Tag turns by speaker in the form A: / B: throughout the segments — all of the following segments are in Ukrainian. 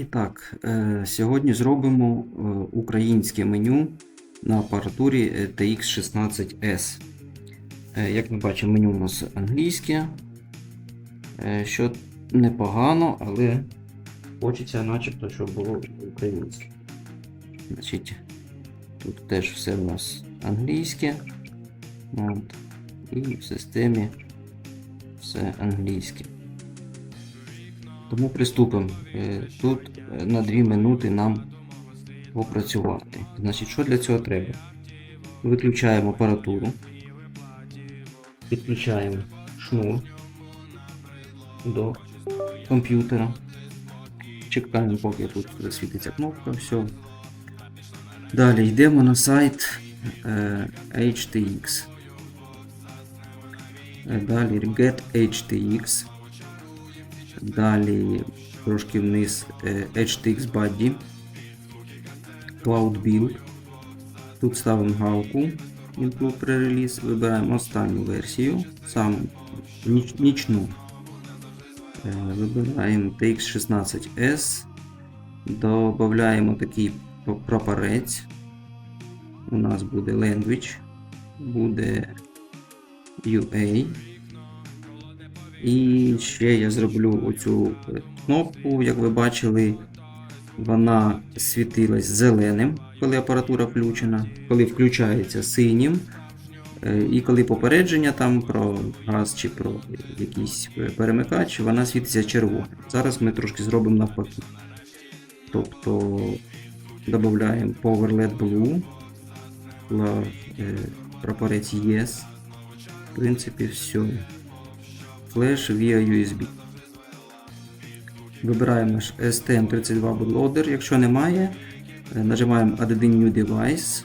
A: І так, е, сьогодні зробимо е, українське меню на апаратурі е, TX16S. Е, Як ми бачимо, меню у нас англійське, що непогано, але хочеться начебто, щоб було українське. Значить, тут теж все у нас англійське. От. І в системі все англійське. Тому приступимо. Е, Тут е, на 2 минути нам попрацювати. Значить, що для цього треба? Виключаємо апаратуру, підключаємо шнур до комп'ютера. Чекаємо, поки тут засвітиться кнопка, все. Далі йдемо на сайт е, HTX. Е, Далі Get HTX. Далі трошки вниз е, HTX Buddy. Cloud Build. Тут ставимо галку Include Pre-Release. Вибираємо останню версію, саму ніч, нічну. Е, Вибираємо TX16S. Додаємо такий прапорець. У нас буде Language, буде UA. І ще я зроблю оцю е, кнопку, як ви бачили, вона світилась зеленим, коли апаратура включена, коли включається синім. е, І коли попередження там про газ чи про якийсь е, перемикач, вона світиться червоним. Зараз ми трошки зробимо навпаки. Тобто додаємо Power LED Blue, прапорець Yes. В принципі, все флеш via USB. Вибираємо наш STM32 bootloader. Якщо немає, е, нажимаємо Add New Device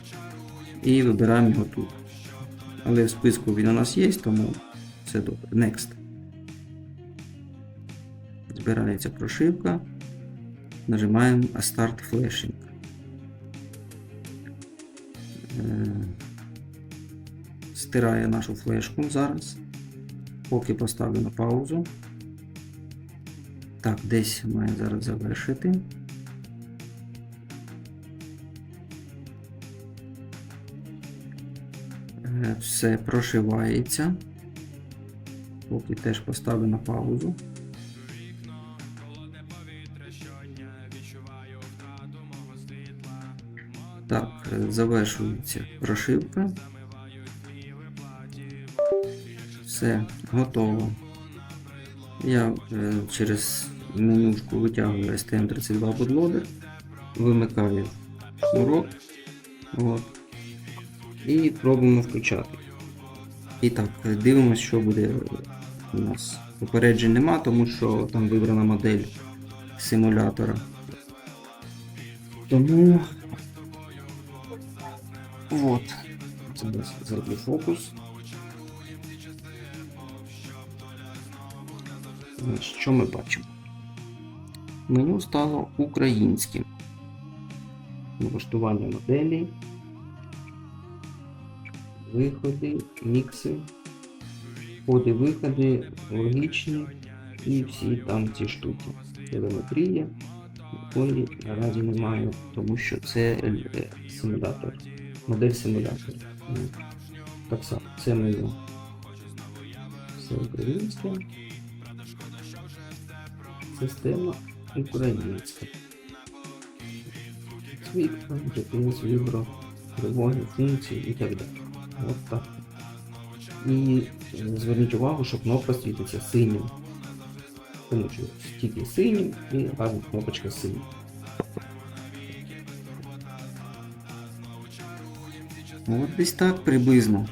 A: і вибираємо його тут. Але в списку він у нас є, тому все добре. Next. Збирається прошивка. Нажимаємо Start Flashing. Е, Стирає нашу флешку зараз. Поки поставлю на паузу. Так, десь має зараз завершити. Е, Все прошивається. Поки теж поставлю на паузу. Так, е, завершується прошивка. Все, готово. Я е, через менюшку витягую STM32 bootloader, вимикаю шнурок от, і пробуємо включати. І так, дивимося, що буде у нас. Попереджень нема, тому що там вибрана модель симулятора. Тому. От. Зараз зроблю фокус. Що ми бачимо? Меню стало українським. Налаштування моделі, виходи, мікси, входи, виходи, логічні і всі там ці штуки. Телеметрія, якої наразі немає, тому що це е, симулятор, модель симулятора. Так само, це меню. Все українське. Система українська. Світло, GPS, вібро, тривоги, функції і так далі. От так. І зверніть увагу, що кнопка світиться синім. Тому що тільки синім і разом кнопочка синім. От десь так приблизно.